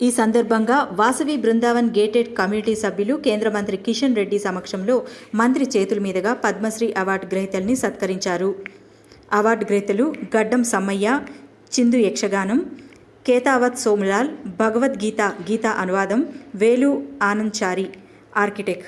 ఈ సందర్భంగా Vasavi Brindavan gated community సభ్యులు కేంద్ర మంత్రి కిషన్ రెడ్డి సమక్షంలో మంత్రి చేతుల మీదుగా పద్మశ్రీ అవార్డు గ్రహీతల్ని సత్కరించారు. అవార్డు గ్రహీతలు గడ్డం సమ్మయ్య చిందు యక్షగానం కేతావత్ సోములాల్ భగవద్గీత గీతా అనువాదం వేలు ఆనంద్ చారి ఆర్కిటెక్ట్